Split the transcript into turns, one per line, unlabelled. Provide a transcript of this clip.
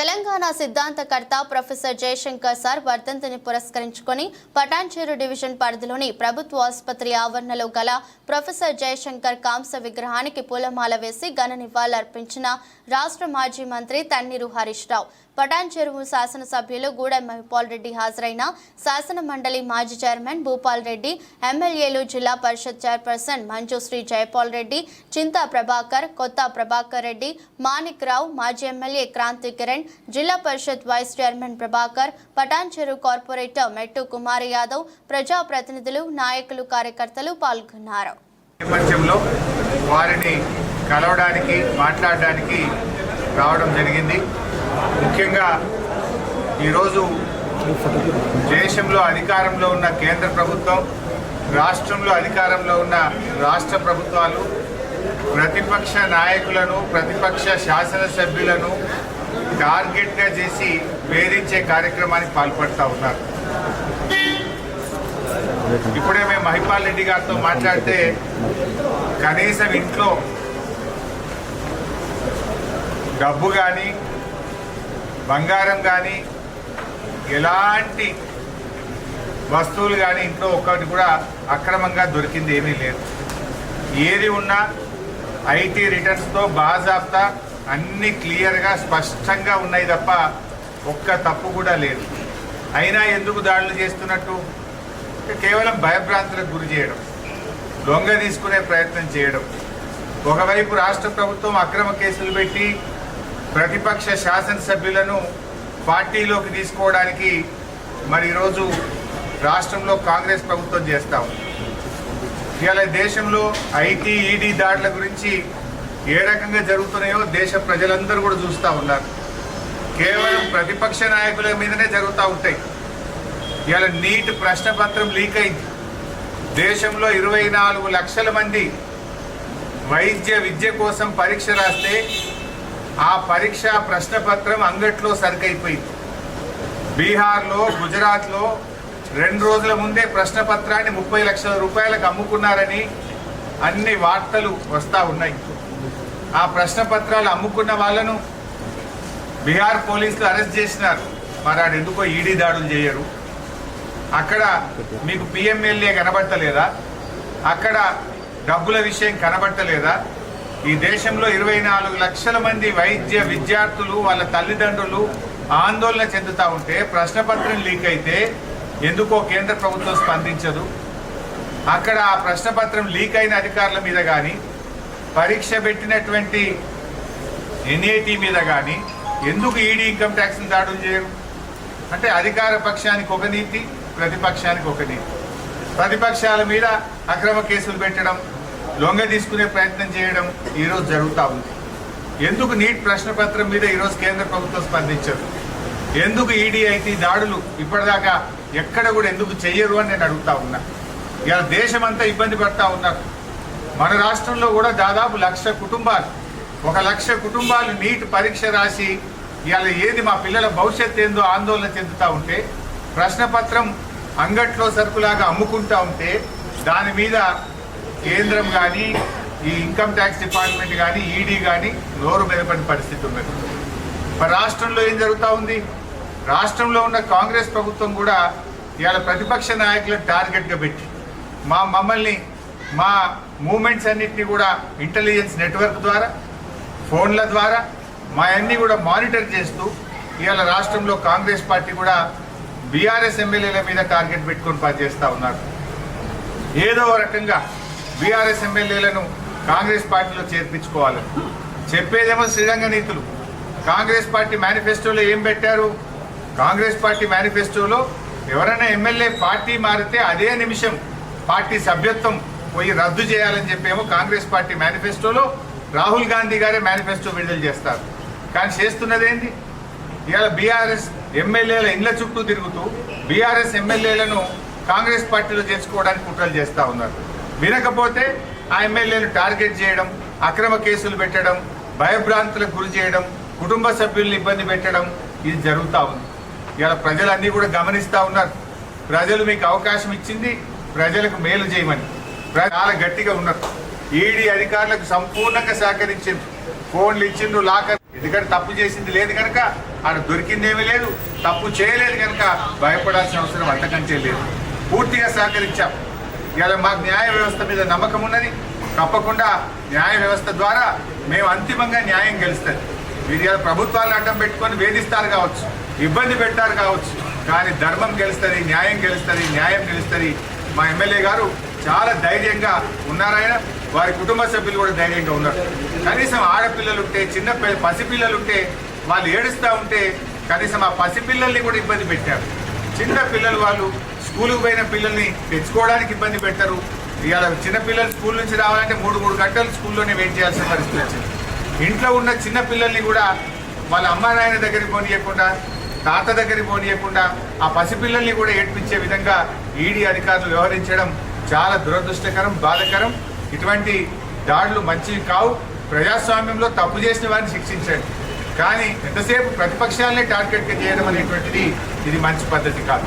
తెలంగాణ సిద్ధాంతకర్త professor Jayashankar sir వర్ధంతిని పురస్కరించుకొని పటాన్చేరు డివిజన్ పరిధిలోని ప్రభుత్వ ఆసుపత్రి ఆవరణలో గల ప్రొఫెసర్ జయశంకర్ కాంస విగ్రహానికి పూలమాల వేసి ఘన నివాళులర్పించిన రాష్ట్ర మాజీ మంత్రి తన్నీరు హరీష్ రావు. పటాన్ చెరువు శాసనసభ్యులు గూడెం మహిపాల్ రెడ్డి హాజరైన శాసన మండలి మాజీ చైర్మన్ భూపాల్ రెడ్డి ఎమ్మెల్యేలు జిల్లా పరిషత్ చైర్పర్సన్ మంజుశ్రీ జయపాల్ రెడ్డి చింతా ప్రభాకర్ కొత్త ప్రభాకర్ రెడ్డి మాణిక్ రావు మాజీ MLA Kranthi Kiran zilla parishad vice chairman Prabhakar Patancheru corporator Mettu Kumar Yadav ప్రజాప్రతినిధులు నాయకులు కార్యకర్తలు పాల్గొన్నారు.
నేపథ్యంలో వారిని కలవడానికి మాట్లాడడానికి రావడం జరిగింది. ముఖ్యంగా ఈరోజు దేశంలో అధికారంలో ఉన్న కేంద్ర ప్రభుత్వం రాష్ట్రంలో అధికారంలో ఉన్న రాష్ట్ర ప్రభుత్వాలు ప్రతిపక్ష నాయకులను ప్రతిపక్ష శాసనసభ్యులను టార్గెట్గా చేసి వేధించే కార్యక్రమానికి పాల్పడుతూ ఉన్నారు. ఇప్పుడే మేము మహిపాల్ రెడ్డి గారితో మాట్లాడితే కనీసం ఇంట్లో డబ్బు కానీ బంగారం కానీ ఎలాంటి వస్తువులు కానీ ఇంట్లో ఒక్కటి కూడా అక్రమంగా దొరికింది ఏమీ లేదు. ఏది ఉన్నా ఐటీ రిటర్న్స్తో బాజాబ్తా అన్ని క్లియర్గా స్పష్టంగా ఉన్నాయి తప్ప ఒక్క తప్పు కూడా లేదు. అయినా ఎందుకు దాడులు చేస్తున్నట్టు? కేవలం భయభ్రాంతులకు గురి చేయడం దొంగ తీసుకునే ప్రయత్నం చేయడం. ఒకవైపు రాష్ట్ర ప్రభుత్వం అక్రమ కేసులు పెట్టి ప్రతిపక్ష శాసనసభ్యులను పార్టీలోకి తీసుకోవడానికి మరి ఈరోజు రాష్ట్రంలో కాంగ్రెస్ ప్రభుత్వం చేస్తాం ఇవాళ దేశంలో ఐటీ ఈడీ దాడుల గురించి ఏ రకంగా జరుగుతున్నాయో దేశ ప్రజలందరూ కూడా చూస్తూ ఉన్నారు. కేవలం ప్రతిపక్ష నాయకుల మీదనే జరుగుతూ ఉంటాయి. ఇవాళ నీట్ ప్రశ్నపత్రం లీక్ అయింది. దేశంలో ఇరవై నాలుగు లక్షల మంది వైద్య విద్య కోసం పరీక్ష రాస్తే ఆ పరీక్ష ప్రశ్నపత్రం అంగట్లో సరికైపోయింది. బీహార్లో గుజరాత్లో రెండు రోజుల ముందే ప్రశ్నపత్రాన్ని ముప్పై లక్షల రూపాయలకు అమ్ముకున్నారని అన్ని వార్తలు వస్తూ ఉన్నాయి. ఆ ప్రశ్నపత్రాలు అమ్ముకున్న వాళ్ళను బీహార్ పోలీసులు అరెస్ట్ చేసినారు. మరి ఆడు ఎందుకో ఈడీ దాడులు చేయరు. అక్కడ మీకు పిఎంఎల్ఏ కనబడతలేదా? అక్కడ డబ్బుల విషయం కనబడతలేదా? ఈ దేశంలో ఇరవై నాలుగు లక్షల మంది వైద్య విద్యార్థులు వాళ్ళ తల్లిదండ్రులు ఆందోళన చెందుతూ ఉంటే ప్రశ్నపత్రం లీక్ అయితే ఎందుకో కేంద్ర ప్రభుత్వం స్పందించదు. అక్కడ ఆ ప్రశ్నపత్రం లీక్ అయిన అధికారుల మీద కానీ పరీక్ష పెట్టినటువంటి ఎన్ఏటి మీద కానీ ఎందుకు ఈడీ ఇన్కమ్ ట్యాక్స్ని దాడులు చేయరు? అంటే అధికార పక్షానికి ఒక నీతి ప్రతిపక్షానికి ఒక నీతి. ప్రతిపక్షాల మీద అక్రమ కేసులు పెట్టడం లొంగ తీసుకునే ప్రయత్నం చేయడం ఈరోజు జరుగుతూ ఉంది. ఎందుకు నీట్ ప్రశ్నపత్రం మీద ఈరోజు కేంద్ర ప్రభుత్వం స్పందించదు? ఎందుకు ఈడీ అయితే దాడులు ఇప్పటిదాకా ఎక్కడ కూడా ఎందుకు చెయ్యరు అని నేను అడుగుతా ఉన్నా. ఇలా దేశమంతా ఇబ్బంది పడతా ఉన్నారు. మన రాష్ట్రంలో కూడా దాదాపు లక్ష కుటుంబాలు ఒక లక్ష కుటుంబాలు నీట్ పరీక్ష రాసి ఇవాళ ఏది మా పిల్లల భవిష్యత్ ఏందో ఆందోళన చెందుతూ ఉంటే ప్రశ్నపత్రం అంగట్లో సరుకులాగా అమ్ముకుంటా ఉంటే దాని మీద కేంద్రం కానీ ఈ ఇన్కమ్ ట్యాక్స్ డిపార్ట్మెంట్ కానీ ఈడీ కానీ నోరు మెదపని పరిస్థితి ఉన్నది. మరి రాష్ట్రంలో ఏం జరుగుతూ ఉంది? రాష్ట్రంలో ఉన్న కాంగ్రెస్ ప్రభుత్వం కూడా ఇవాళ ప్రతిపక్ష నాయకులను టార్గెట్గా పెట్టి మా మమ్మల్ని మా మూమెంట్స్ అన్నింటినీ కూడా ఇంటెలిజెన్స్ నెట్వర్క్ ద్వారా ఫోన్ల ద్వారా మా అన్నీ కూడా మానిటర్ చేస్తూ ఇవాళ రాష్ట్రంలో కాంగ్రెస్ పార్టీ కూడా బీఆర్ఎస్ ఎమ్మెల్యేల మీద టార్గెట్ పెట్టుకొని పనిచేస్తూ ఉన్నారు. ఏదో రకంగా బీఆర్ఎస్ ఎమ్మెల్యేలను కాంగ్రెస్ పార్టీలో చేర్పించుకోవాలి. చెప్పేదేమో శ్రీరంగ నీతులు. కాంగ్రెస్ పార్టీ మేనిఫెస్టోలో ఏం పెట్టారు? కాంగ్రెస్ పార్టీ మేనిఫెస్టోలో ఎవరైనా ఎమ్మెల్యే పార్టీ మారితే అదే నిమిషం పార్టీ సభ్యత్వం పోయి రద్దు చేయాలని చెప్పేమో కాంగ్రెస్ పార్టీ మేనిఫెస్టోలో రాహుల్ గాంధీ గారే మేనిఫెస్టో విడుదల చేస్తారు. కానీ చేస్తున్నది ఏంటి ఇవాళ బీఆర్ఎస్ ఎమ్మెల్యేల ఇండ్ల చుట్టూ తిరుగుతూ బీఆర్ఎస్ ఎమ్మెల్యేలను కాంగ్రెస్ పార్టీలో చేర్చుకోవడానికి కుట్రలు చేస్తూ ఉన్నారు. వినకపోతే ఆ ఎమ్మెల్యేను టార్గెట్ చేయడం అక్రమ కేసులు పెట్టడం భయభ్రాంతులకు గురి చేయడం కుటుంబ సభ్యుల్ని ఇబ్బంది పెట్టడం ఇది జరుగుతూ ఉంది. ఇవాళ ప్రజలన్నీ కూడా గమనిస్తూ ఉన్నారు. ప్రజలు మీకు అవకాశం ఇచ్చింది ప్రజలకు మేలు చేయమని. చాలా గట్టిగా ఉన్నారు. ఈడీ అధికారులకు సంపూర్ణంగా సహకరించింది ఫోన్లు ఇచ్చిండ్రు లాకర్. ఎందుకంటే తప్పు చేసింది లేదు కనుక ఆడ దొరికిందేమీ లేదు. తప్పు చేయలేదు కనుక భయపడాల్సిన అవసరం అంతకంటే లేదు. పూర్తిగా సహకరించాం. ఇవాళ మాకు న్యాయ వ్యవస్థ మీద నమ్మకం ఉన్నది. తప్పకుండా న్యాయ వ్యవస్థ ద్వారా మేము అంతిమంగా న్యాయం గెలుస్తుంది మీరు ఇవాళ ప్రభుత్వాలను అడ్డం పెట్టుకొని వేధిస్తారు కావచ్చు ఇబ్బంది పెట్టారు కావచ్చు కానీ ధర్మం గెలుస్తుంది న్యాయం గెలుస్తుంది న్యాయం గెలుస్తుంది. మా ఎమ్మెల్యే గారు చాలా ధైర్యంగా ఉన్నారాయన వారి కుటుంబ సభ్యులు కూడా ధైర్యంగా ఉన్నారు. కనీసం ఆడపిల్లలు ఉంటే చిన్న పిల్ల పసిపిల్లలు ఉంటే వాళ్ళు ఏడుస్తూ ఉంటే కనీసం ఆ పసిపిల్లల్ని కూడా ఇబ్బంది పెట్టారు. చిన్న పిల్లలు వాళ్ళు స్కూల్కి పోయిన పిల్లల్ని తెచ్చుకోవడానికి ఇబ్బంది పెట్టరు. ఇవాళ చిన్నపిల్లలు స్కూల్ నుంచి రావాలంటే మూడు మూడు గంటలు స్కూల్లోనే వెయిట్ చేయాల్సిన పరిస్థితి వచ్చింది. ఇంట్లో ఉన్న చిన్న పిల్లల్ని కూడా వాళ్ళ అమ్మా నాయన దగ్గరికి పోనీయకుండా తాత దగ్గరికి పోనీయకుండా ఆ పసిపిల్లల్ని కూడా ఏడ్పించే విధంగా ఈడీ అధికారులు వ్యవహరించడం చాలా దురదృష్టకరం బాధకరం. ఇటువంటి దాడులు మంచివి కావు. ప్రజాస్వామ్యంలో తప్పు చేసిన వారిని శిక్షించండి. కానీ ఎంతసేపు ప్రతిపక్షాలనే టార్గెట్గా చేయడం అనేటువంటిది ఇది మంచి పద్ధతి కాదు.